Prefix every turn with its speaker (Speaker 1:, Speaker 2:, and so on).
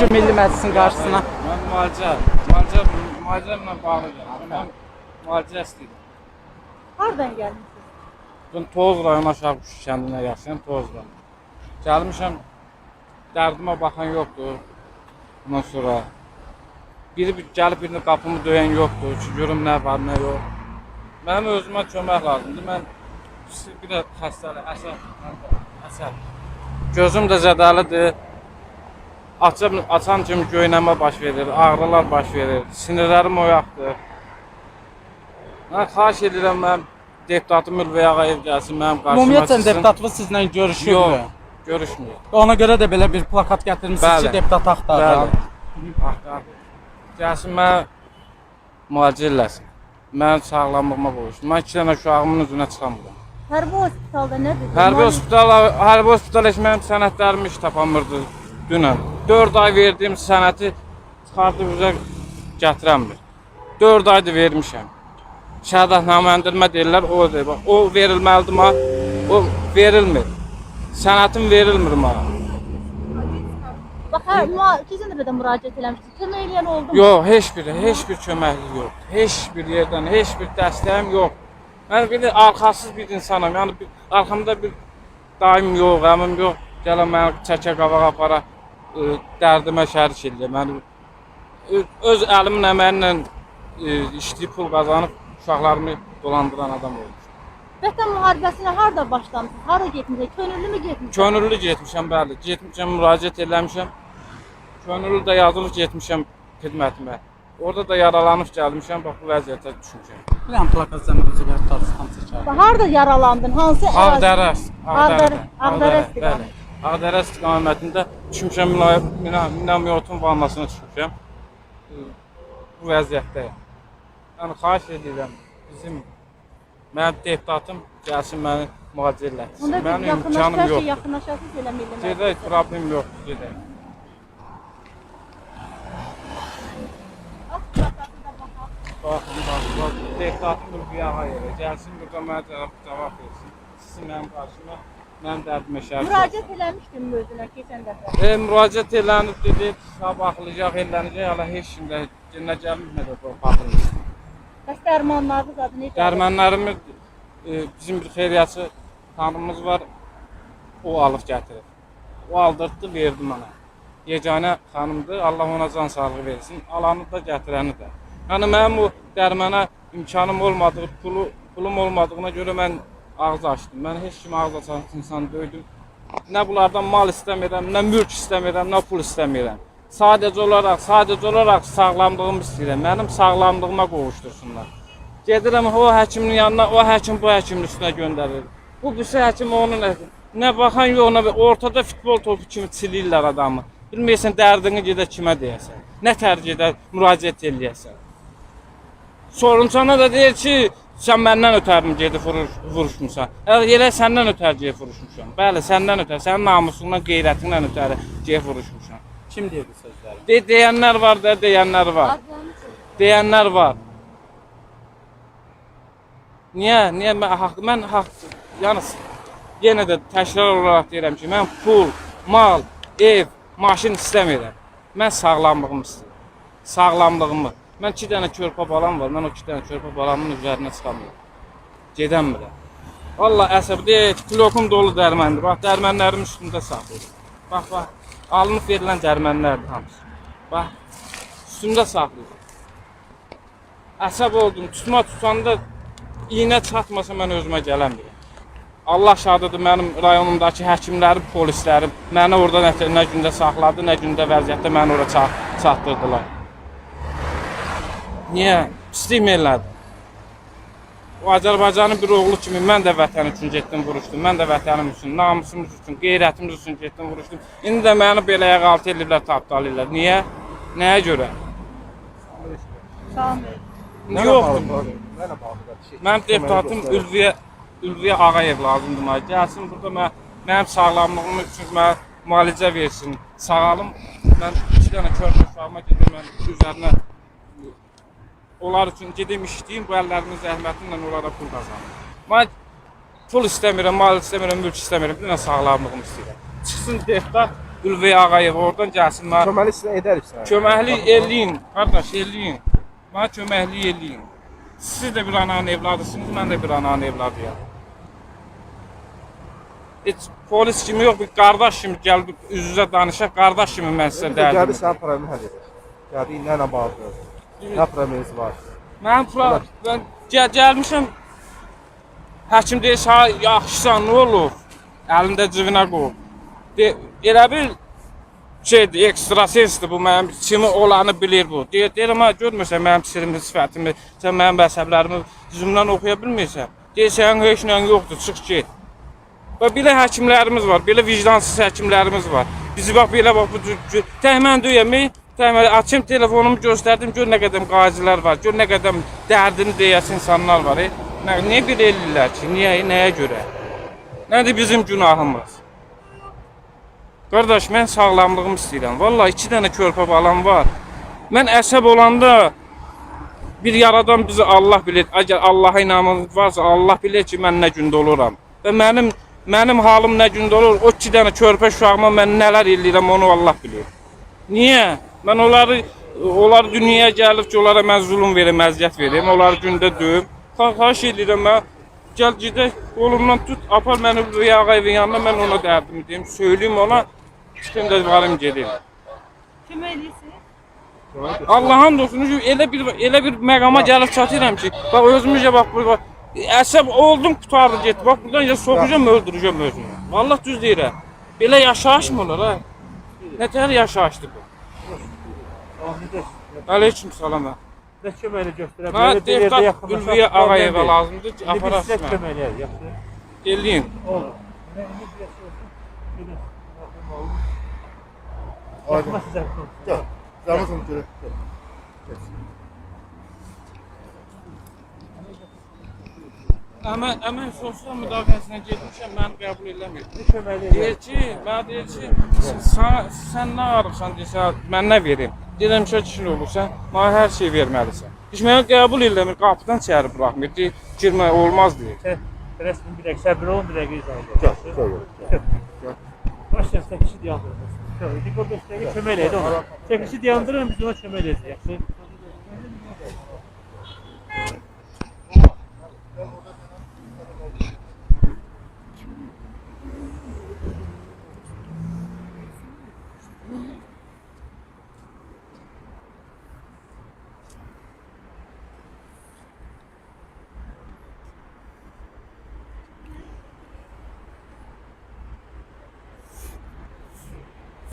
Speaker 1: gün Milli Məclisin qarşısına?
Speaker 2: Mən müalicə, müalicə, müalicəmlə bağlıdır. Mən müalicə istəyirəm.
Speaker 3: Hardan gəlmisiniz?
Speaker 2: Ben Toz rayonu aşağı Quş kəndində yaşayıram, Toz rayonu. Gəlmişəm, dərdimə baxan yoxdur. Ondan sonra biri bir gəlib birini qapımı döyən yoxdur ki, görüm nə var, nə yox. Mənim özümə kömək lazımdır. Mən bir də xəstəlik, əsəb, əsəb. Gözüm də zədəlidir. Açam, açan kimi göynəmə baş verir, ağrılar baş verir, sinirlərim oyaqdır. Mən xahiş edirəm, mən deputatım Ülvi Ağayev gəlsin mənim qarşıma
Speaker 1: Ümumiyyətlə
Speaker 2: çıxsın.
Speaker 1: deputatımız sizlə görüşür. Mü?
Speaker 2: görüşmür.
Speaker 1: Ona görə də belə bir plakat gətirmisiniz ki, deputat axtarır.
Speaker 2: Bəli. Axtar. Gəlsin mən müalicə eləsin. Mənim sağlamlığıma qoysun. Mən iki dənə uşağımın üzünə çıxamıram.
Speaker 3: Hərbi hospitalda nədir?
Speaker 2: Hərbi hospital, hərbi hospital heç mənim sənədlərimi iş tapamırdı dünən. 4 ay verdiyim sənəti çıxartıb bizə gətirəmir. 4 aydır vermişəm. Şəhadətnamələndirmə deyirlər, o deyir. Bax, o verilməlidir mənə. O verilmir. Sənətim verilmir mənə.
Speaker 3: Bax, müa- keçən dəfə də müraciət eləmişdiniz. Kömək eləyən oldu mu?
Speaker 2: Yox, heç bir, heç bir köməklik yox. Heç bir yerdən, heç bir dəstəyim yox. Mən bir də arxasız bir insanam. Yəni bir, arxamda bir daim yox, əmim yox. Gələn məni çəkə qabağa apara, dərdimə şərik edir. Mən öz əlimin əməyinlə ə, işləyib pul qazanıb uşaqlarımı dolandıran adam olmuşam.
Speaker 3: Vətən müharibəsinə harda başlamısınız? Hara getmisiniz? Könüllü mü getmisiniz?
Speaker 2: Könüllü getmişəm, bəli. Getmişəm, müraciət eləmişəm. Könüllü də yazılıb getmişəm xidmətimə. Orada da yaralanıb gəlmişəm, bax bu vəziyyətə düşmüşəm.
Speaker 1: Bir an plakat sənin özü gəlir tartışdan çəkər.
Speaker 3: Bax, harda yaralandın? Hansı ərazi?
Speaker 2: Ağdərə,
Speaker 3: Ağdərə, Ağdərə
Speaker 2: bəli.
Speaker 3: istiqamətində.
Speaker 2: Ağdərə istiqamətində düşmüşəm minamyotun vannasına düşmüşəm. Bu vəziyyətdəyəm. Yəni xahiş edirəm bizim mənim deputatım gəlsin məni müalicə eləsin. Mənim imkanım
Speaker 3: yaxınlaşarsa,
Speaker 2: yox.
Speaker 3: yaxınlaşarsınız elə milli məclis.
Speaker 2: Gedək, problem yox, gedək. Baxın, bax, bax, deputatım Ülviyə Ağayevə gəlsin, burada mənə cavab versin. Sizin mənim qarşıma, mənim dərdimə olsun.
Speaker 3: Müraciət eləmişdim özünə keçən dəfə.
Speaker 2: E, müraciət elənib dedi, sabahlayacaq, elənəcək, ala heç kim də yenə gəlmir də baxın.
Speaker 3: Bəs dərmanlarınız adı necə?
Speaker 2: Dərmanlarımız e, bizim bir xeyriyyatçı tanrımız var. O alıb gətirir. O aldırdı, verdi mənə. Yeganə xanımdır. Allah ona can sağlığı versin. Alanı da, gətirəni də. Yəni mənim o dərmana imkanım olmadığı, pulu, pulum olmadığına görə mən ağız açdım. Mən heç kimə ağız açan insan deyildim. Nə bunlardan mal istəmirəm, nə mülk istəmirəm, nə pul istəmirəm. Sadəcə olaraq, sadəcə olaraq sağlamlığımı istəyirəm. Mənim sağlamlığıma qovuştursunlar. Gedirəm o həkimin yanına, o həkim bu həkimin üstünə göndərir. Bu birisi həkim onun nə, baxan yox, nə ortada futbol topu kimi çilirlər adamı. Bilmirsən dərdini gedə kimə deyəsən. Nə tərcih edə müraciət eləyəsən. Sorunsana da deyir ki, sən məndən ötərim gedib vuruş, vuruşmusan. Elə səndən ötəri gedib vuruşmuşam. Bəli, səndən ötəri, sənin namusundan, qeyrətindən ötəri gedib vuruşmuşam.
Speaker 1: Kim dedi sözləri?
Speaker 2: De deyənlər var da, deyənlər var. Deyənlər var. Niyə? Niyə mən haqq mən haqq yəni yenə də təkrar olaraq deyirəm ki, mən pul, mal, ev, maşın istəmirəm. Mən sağlamlığımı istəyirəm. Sağlamlığımı. Mən 2 dənə körpə balam var. Mən o 2 dənə körpə balamın üzərinə çıxamıram. Gedəmirəm. Valla əsəbli blokum dolu dərməndir. Bax dərmənlərim üstündə saxlayır. Bax bax. Alınıb verilən dərmənlərdir hamısı. Bax. Üstündə saxlayır. Əsəb oldum. Tutma tutanda iynə çatmasa mən özümə gələm biləm. Allah şadıdır mənim rayonumdakı həkimlərim, polislərim məni orada nə, nə gündə saxladı, nə gündə vəziyyətdə məni ora çat, çatdırdılar. Niyə? Pislik elədi. O Azərbaycanın bir oğlu kimi mən də vətən üçün getdim vuruşdum. Mən də vətənim üçün, namusumuz üçün, qeyrətimiz üçün getdim vuruşdum. İndi də məni belə qaltı eləyirlər, tapdalayırlar. Niyə? Nəyə görə?
Speaker 3: Salam verin.
Speaker 2: Yoxdur.
Speaker 4: Mənə bağlıdır.
Speaker 2: Mənim deputatım Ülviyə Ülviyə Ağayev lazımdır mənə. Gəlsin burada mən mənim sağlamlığım üçün mənə müalicə versin. Sağalım. Mən iki dənə körpə uşağıma gedim mən üzərinə onlar üçün gedim işləyim, bu əllərimin zəhməti ilə onlara pul qazanım. Mən pul istəmirəm, mal istəmirəm, mülk istəmirəm, bir dənə sağlamlığımı istəyirəm. Çıxsın deputat Ülvi Ağayev oradan gəlsin mənə
Speaker 4: Köməli sizə edərik sənə.
Speaker 2: köməklik eləyin, qardaş eləyin. Mənə köməklik eləyin. Siz də bir ananın evladısınız, mən də bir ananın evladıyam. Heç polis kimi yox, bir qardaş kimi gəlib üz-üzə danışaq, qardaş kimi mən sizə
Speaker 4: Gəldi
Speaker 2: dərdim.
Speaker 4: sənin problemi həll edir. Gəldi ilə. Nə probleminiz var?
Speaker 2: Mənim plan, mən gəl gəlmişəm. Həkim deyir, "Ha, yaxşısan, nə olub?" Əlində cibinə qoy. De, elə bil şeydir, ekstra sesdir bu mənim kimi olanı bilir bu. Deyir, deyirəm, ha, görmürsən mənim sirrimi, sifətimi, sən mənim əsəblərimi düzümdən oxuya bilmirsən. Deyir, sənin heç nəyin yoxdur, çıx get. Və belə həkimlərimiz var, belə vicdansız həkimlərimiz var. Bizi bax belə bax bu təhmən döyəmi, təhmən açım telefonumu göstərdim, gör nə qədər qazilər var, gör nə qədər dərdini deyəsin insanlar var. E? Nə, niyə belə eləyirlər ki? Niyə, nəyə görə? Nədir bizim günahımız? Qardaş, mən sağlamlığımı istəyirəm. Vallahi 2 dənə körpə balam var. Mən əsəb olanda bir yaradan bizi Allah bilir. Əgər Allaha inanmamız varsa Allah bilir ki, mən nə gündə oluram. Və mənim mənim halım nə gündə olur? O 2 dənə körpə uşağıma mən nələr eləyirəm onu Allah bilir. Niyə? Mən onları onlar dünyaya gəlib ki, onlara mən zulm verim, əziyyət verim, onları gündə döyüm. Xa- Xahiş edirəm mən gəl gedək, qolumdan tut, apar məni Rüya Ağayevin yanına, mən ona dərdimi deyim, söyləyim ona, çıxım da varım gedim.
Speaker 3: Kömək eləyirsən?
Speaker 2: Allah'ın dostunu elə bir elə bir məqama gəlib çatıram ki, bax özümüzə bax bu bax, əsəb oldum qutardı getdi. Bax buradan ya soxacağam, öldürəcəm özümü. Vallahi düz deyirəm. Belə yaşayış mı olur ha? Nə tər yaşayışdır bu? Aleyküm salam.
Speaker 5: Nə köməkli göstərə
Speaker 2: Mən deputat Ülviyə Ağayeva lazımdır ki,
Speaker 5: Sizə
Speaker 2: aparasın.
Speaker 5: köməklər, yaxşı.
Speaker 2: Eləyin.
Speaker 5: Oldu.
Speaker 4: Aydın.
Speaker 5: Baxma sizə.
Speaker 4: Gəl. Canımızın görək.
Speaker 2: Əmə əmə sosial müdafiəsinə getmişəm, məni qəbul eləmir.
Speaker 5: Nə
Speaker 2: Deyir ki, mən deyir ki, sən, sən nə arıqsan desən, mən nə verim? Deyirəm ki, olursan, mənə hər şey verməlisən. Mənə qəbul eləmir, qapıdan içəri buraxmır. Deyir, girmək olmaz deyir.
Speaker 5: Rəsmi bir dəqiqə səbir olun, bir dəqiqə izah.
Speaker 4: Gəl.
Speaker 5: Başlayın. Şöyle, bir 5 dəqiqə kömək edin ona. Çəkişi dayandırın, biz ona kömək yaxşı?